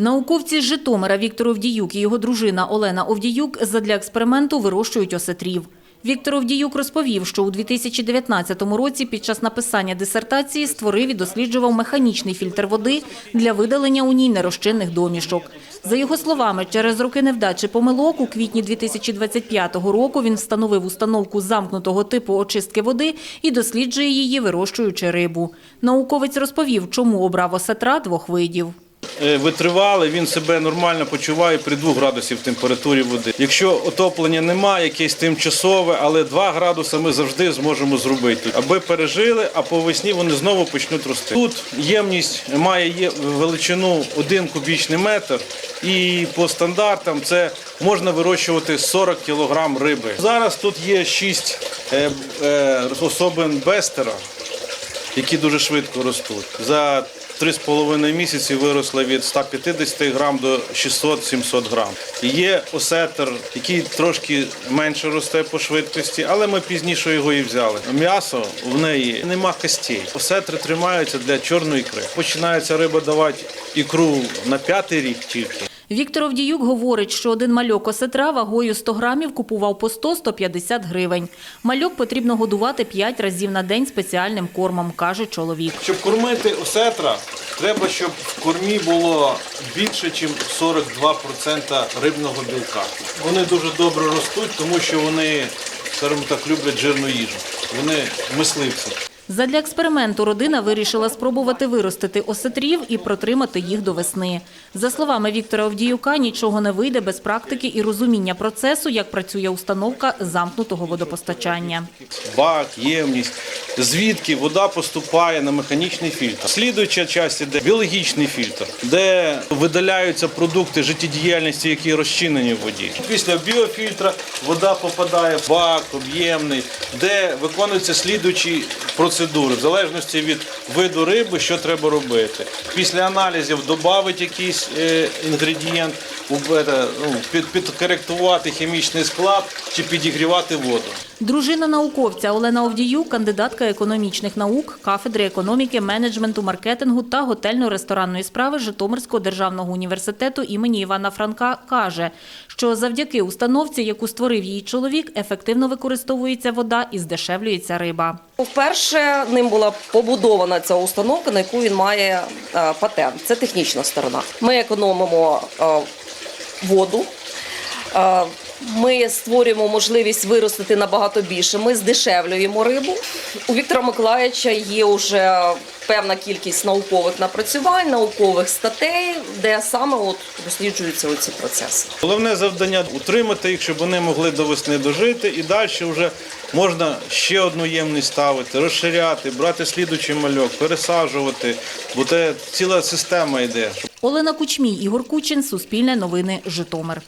Науковці з Житомира Віктор Овдіюк і його дружина Олена Овдіюк задля експерименту вирощують осетрів. Віктор Овдіюк розповів, що у 2019 році під час написання дисертації створив і досліджував механічний фільтр води для видалення у ній нерозчинних домішок. За його словами, через роки невдачі помилок у квітні 2025 року він встановив установку замкнутого типу очистки води і досліджує її, вирощуючи рибу. Науковець розповів, чому обрав осетра двох видів. Е, витривалий, він себе нормально почуває при 2 градусів температурі води. Якщо отоплення немає, якесь тимчасове, але 2 градуси ми завжди зможемо зробити, аби пережили, а по весні вони знову почнуть рости. Тут ємність має величину 1 кубічний метр, і по стандартам це можна вирощувати 40 кг риби. Зараз тут є 6 е, е, особин бестера які дуже швидко ростуть. За 3,5 місяці виросли від 150 грам до 600-700 грам. Є осетр, який трошки менше росте по швидкості, але ми пізніше його і взяли. М'ясо в неї нема костей. Осетри тримаються для чорної ікри. Починається риба давати ікру на п'ятий рік тільки. Віктор Овдіюк говорить, що один мальок осетра вагою 100 грамів купував по 100-150 гривень. Мальок потрібно годувати 5 разів на день спеціальним кормом, каже чоловік. Щоб кормити осетра, треба, щоб в кормі було більше, ніж 42% рибного білка. Вони дуже добре ростуть, тому що вони, скажімо так, люблять жирну їжу. Вони мисливці. Задля експерименту родина вирішила спробувати виростити осетрів і протримати їх до весни. За словами Віктора Овдіюка, нічого не вийде без практики і розуміння процесу, як працює установка замкнутого водопостачання. Бак, ємність, звідки вода поступає на механічний фільтр. Слідуюча частина іде біологічний фільтр, де видаляються продукти життєдіяльності, які розчинені в воді. Після біофільтра вода попадає в бак, об'ємний, де виконуються слідуючі процедури, в залежності від виду риби, що треба робити. Після аналізів додати якийсь е, інгредієнт, ну, під, підкоректувати хімічний склад чи підігрівати воду. Дружина науковця Олена Овдіюк, кандидатка економічних наук, кафедри економіки, менеджменту, маркетингу та готельно-ресторанної справи Житомирського державного університету імені Івана Франка, каже, що завдяки установці, яку створив її чоловік, ефективно використовується вода і здешевлюється риба. Вперше ним була побудована ця установка, на яку він має е, патент. Це технічна сторона. Ми економимо е, воду. Ми створюємо можливість виростити набагато більше. Ми здешевлюємо рибу. У Віктора Миколаївича є вже певна кількість наукових напрацювань, наукових статей, де саме от досліджуються ці процеси. Головне завдання утримати їх, щоб вони могли до весни дожити, і далі вже можна ще одну ємність ставити, розширяти, брати слідучий мальок, пересаджувати, бо це ціла система йде. Олена Кучмій, Ігор Кучин, Суспільне новини, Житомир.